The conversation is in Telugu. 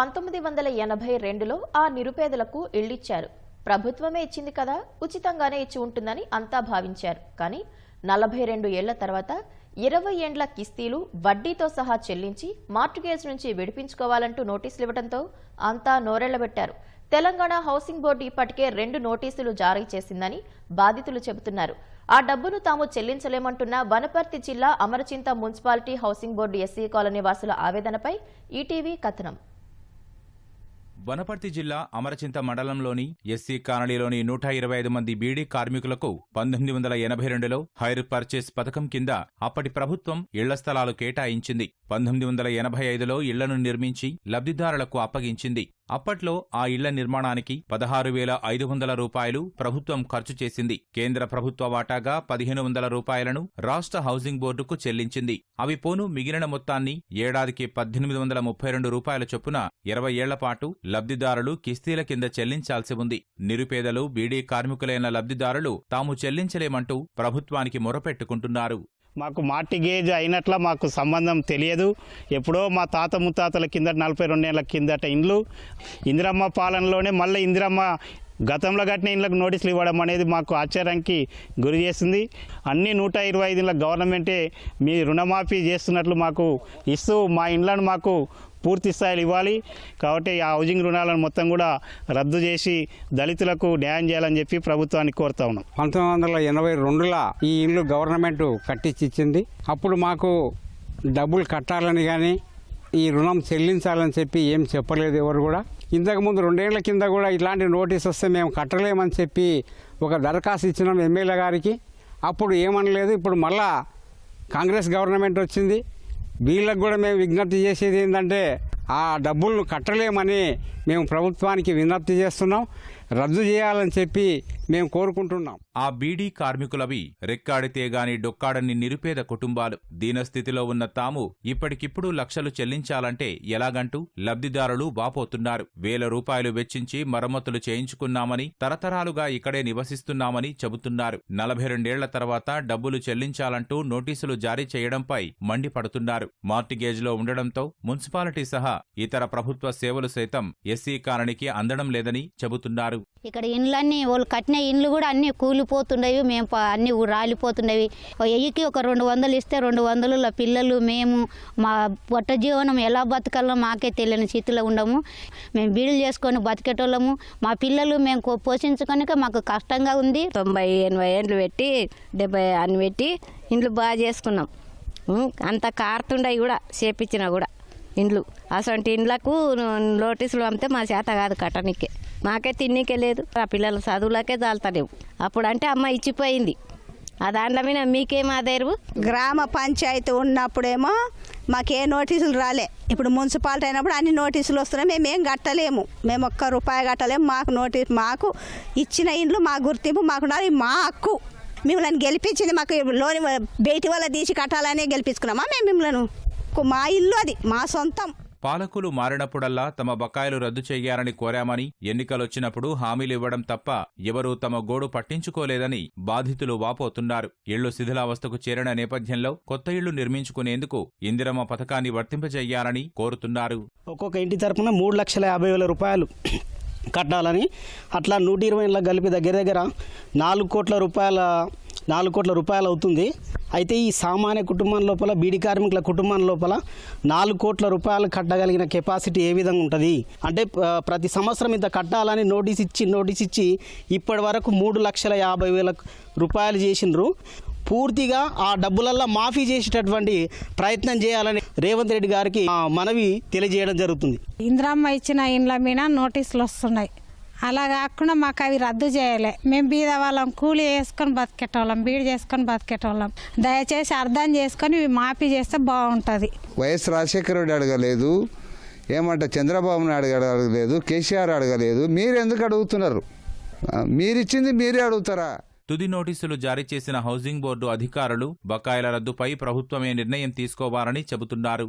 పంతొమ్మిది వందల ఎనభై రెండులో ఆ నిరుపేదలకు ఇళ్ళిచ్చారు ప్రభుత్వమే ఇచ్చింది కదా ఉచితంగానే ఇచ్చి ఉంటుందని అంతా భావించారు. కానీ నలభై రెండు ఏళ్ళ తర్వాత ఇరవై ఏండ్ల కిస్తీలు వడ్డీతో సహా చెల్లించి మార్టుగేజ్ నుంచి విడిపించుకోవాలంటూ నోటీసులు ఇవ్వడంతో అంతా నోరెళ్ళబెట్టారు తెలంగాణ హౌసింగ్ బోర్డు ఇప్పటికే రెండు నోటీసులు జారీ చేసిందని బాధితులు చెబుతున్నారు. ఆ డబ్బును తాము చెల్లించలేమంటున్న వనపర్తి జిల్లా Amarchinta municipality housing board SC colony వాసుల ఆవేదనపై ఈటీవీ కథనం. వనపర్తి జిల్లా అమరచింత మండలంలోని ఎస్సీ కాలనీలోని నూట ఇరవై ఐదు మంది బీడీ కార్మికులకు పంతొమ్మిది వందల ఎనభై రెండులో హైర్ పర్చేస్ పథకం కింద అప్పటి ప్రభుత్వం ఇళ్ళ స్థలాలు కేటాయించింది. పంతొమ్మిది వందల ఎనభై ఐదులో ఇళ్ళను నిర్మించి లబ్ధిదారులకు అప్పగించింది. అప్పట్లో ఆ ఇళ్ళ నిర్మాణానికి పదహారు వేల ఐదు వందల రూపాయలు ప్రభుత్వం ఖర్చు చేసింది. కేంద్ర ప్రభుత్వ వాటాగా పదిహేను వందల రూపాయలను రాష్ట్ర హౌసింగ్ బోర్డుకు చెల్లించింది. అవి పోను మిగిలిన మొత్తాన్ని ఏడాదికి పద్దెనిమిది వందల ముప్పై రెండు రూపాయల చొప్పున ఇరవై ఏళ్ళపాటు లబ్ధిదారులు కిస్తీల కింద చెల్లించాల్సి ఉంది. నిరుపేదలు బీడీ కార్మికులైన లబ్ధిదారులు తాము చెల్లించలేమంటూ ప్రభుత్వానికి మొరపెట్టుకుంటున్నారు. మాకు మార్టిగేజ్ అయినట్ల మాకు సంబంధం తెలియదు. ఎప్పుడో మా తాత ముత్తాతల కింద నలభై రెండేళ్ళ కిందట ఇండ్లు. ఇందిరమ్మ పాలనలోనే మళ్ళీ ఇందిరమ్మ గతంలో కట్టిన ఇండ్లకు నోటీసులు ఇవ్వడం అనేది మాకు ఆశ్చర్యానికి గురి చేసింది. అన్ని నూట ఇరవై ఐదు ఇండ్ల గవర్నమెంటే మీ రుణమాఫీ చేస్తున్నట్లు మాకు ఇస్తూ మా ఇండ్లను మాకు పూర్తి స్థాయిలో ఇవ్వాలి. కాబట్టి ఆ హౌసింగ్ రుణాలను మొత్తం కూడా రద్దు చేసి దళితులకు న్యాయం చేయాలని చెప్పి ప్రభుత్వానికి కోరుతా ఉన్నాం. పంతొమ్మిది వందల ఎనభై రెండులో ఈ ఇల్లు గవర్నమెంట్ కట్టించి ఇచ్చింది. అప్పుడు మాకు డబ్బులు కట్టాలని కానీ ఈ రుణం చెల్లించాలని చెప్పి ఏం చెప్పలేదు ఎవరు కూడా. ఇంతకుముందు రెండేళ్ళ కింద కూడా ఇలాంటి నోటీస్ వస్తే మేము కట్టలేమని చెప్పి ఒక దరఖాస్తు ఇచ్చినాం ఎమ్మెల్యే గారికి. అప్పుడు ఏమనలేదు. ఇప్పుడు మళ్ళా కాంగ్రెస్ గవర్నమెంట్ వచ్చింది. వీళ్ళకు కూడా మేము విజ్ఞప్తి చేసేది ఏంటంటే ఆ డబ్బులను కట్టలేమని మేము ప్రభుత్వానికి విజ్ఞప్తి చేస్తున్నాం. రద్దు చేయాలని చెప్పి మేము కోరుకుంటున్నాం. ఆ బీడీ కార్మికులవి రెక్కాడితే గాని డొక్కాడని నిరుపేద కుటుంబాలు. దీనస్థితిలో ఉన్న తాము ఇప్పటికిప్పుడు లక్షలు చెల్లించాలంటే ఎలాగంటూ లబ్ధిదారులు వాపోతున్నారు. వేల రూపాయలు వెచ్చించి మరమ్మతులు చేయించుకున్నామని తరతరాలుగా ఇక్కడే నివసిస్తున్నామని చెబుతున్నారు. నలభై రెండేళ్ళ తర్వాత డబ్బులు చెల్లించాలంటూ నోటీసులు జారీ చేయడంపై మండిపడుతున్నారు. మార్టిగేజ్లో ఉండడంతో మున్సిపాలిటీ సహా ఇతర ప్రభుత్వ సేవలు సైతం ఎస్సీ కాలనీకి అందడం లేదని చెబుతున్నారు. ఇక్కడ ఇండ్లన్నీ వాళ్ళు కట్టిన ఇండ్లు కూడా అన్నీ కూలిపోతుండేవి మేము అన్నీ రాలిపోతుండేవి. ఎయ్యికి ఒక రెండు వందలు ఇస్తే రెండు వందలు పిల్లలు మేము మా పొట్ట జీవనం ఎలా బతకాలో మాకే తెలియని స్థితిలో ఉండము. మేము బీడులు చేసుకొని బతికేటోళ్ళము. మా పిల్లలు మేము పోషించుకొనిక మాకు కష్టంగా ఉంది. తొంభై ఎనభై ఏండ్లు పెట్టి డెబ్బై అని పెట్టి ఇండ్లు బాగా చేసుకున్నాం. అంత కారుతుండయి కూడా చేపించినా కూడా ఇండ్లు. అసలు ఇండ్లకు నోటీసులు పంపితే మా చేత కాదు కట్టనికే. మాకే తిన్నికే లేదు. ఆ పిల్లల చదువులకే చాలుతలేవు అప్పుడు అంటే అమ్మ ఇచ్చిపోయింది. ఆ దాంట్లో మీద మీకేం ఆధారు గ్రామ పంచాయతీ ఉన్నప్పుడేమో మాకే నోటీసులు రాలే. ఇప్పుడు మున్సిపాలిటీ అయినప్పుడు అన్ని నోటీసులు వస్తున్నాయి. మేము ఏం కట్టలేము. మేము ఒక్క రూపాయి కట్టలేము. మాకు నోటీస్ మాకు ఇచ్చిన ఇండ్లు మా గుర్తింపు మాకు మా హక్కు. మిమ్మల్ని గెలిపించింది మాకు లోని బయటి వల్ల తీసి కట్టాలనే గెలిపించుకున్నామా మేము మిమ్మల్ని? మా ఇల్లు అది. మా సొంతం. పాలకులు మారినప్పుడల్లా తమ బకాయిలు రద్దు చేయాలని కోరామని ఎన్నికలొచ్చినప్పుడు హామీలు ఇవ్వడం తప్ప ఎవరూ తమ గోడు పట్టించుకోలేదని బాధితులు వాపోతున్నారు. ఇళ్ళు శిథిలావస్థకు చేరిన నేపథ్యంలో కొత్త ఇళ్ళు నిర్మించుకునేందుకు ఇందిరమ్మ పథకాన్ని వర్తింపజేయాలని కోరుతున్నారు. ఒక్కొక్క ఇంటి తరపున మూడు లక్షల యాభై వేల రూపాయలు కట్టాలని అట్లా నూట ఇరవై కలిపి దగ్గర దగ్గర నాలుగు కోట్ల రూపాయల నాలుగు కోట్ల రూపాయలు అవుతుంది. అయితే ఈ సామాన్య కుటుంబం లోపల బీడి కార్మికుల కుటుంబం లోపల నాలుగు కోట్ల రూపాయలు కట్టగలిగిన కెపాసిటీ ఏ విధంగా ఉంటుంది? అంటే ప్రతి సంవత్సరం ఇంత కట్టాలని నోటీస్ ఇచ్చి నోటీస్ ఇచ్చి ఇప్పటి వరకు మూడు లక్షల యాభై వేల రూపాయలు చేసిండ్రు. పూర్తిగా ఆ డబ్బులల్లా మాఫీ చేసేటటువంటి ప్రయత్నం చేయాలని రేవంత్ రెడ్డి గారికి మనవి తెలియజేయడం జరుగుతుంది. ఇంద్రమ్మ ఇచ్చిన ఇండ్ల మీద నోటీసులు వస్తున్నాయి. అలా కాకుండా మాకు అవి రద్దు చేయాలి. మేము బీద వాళ్ళం కూలి వేసుకొని బతికేటోళ్ళం బీడు చేసుకొని బతికేటోళ్ళం. దయచేసి అర్థం చేసుకొని ఇవి మాఫీ చేస్తే బాగుంటుంది. వైఎస్ రాజశేఖర రెడ్డి అడగలేదు ఏమంట చంద్రబాబు నాయుడు అడగలేదు కేసీఆర్ అడగలేదు మీరు ఎందుకు అడుగుతున్నారు మీరిచ్చింది మీరే అడుగుతారా? తుది నోటీసులు జారీ చేసిన హౌసింగ్ బోర్డు అధికారులు బకాయిల రద్దుపై ప్రభుత్వమే నిర్ణయం తీసుకోవాలని చెబుతున్నారు.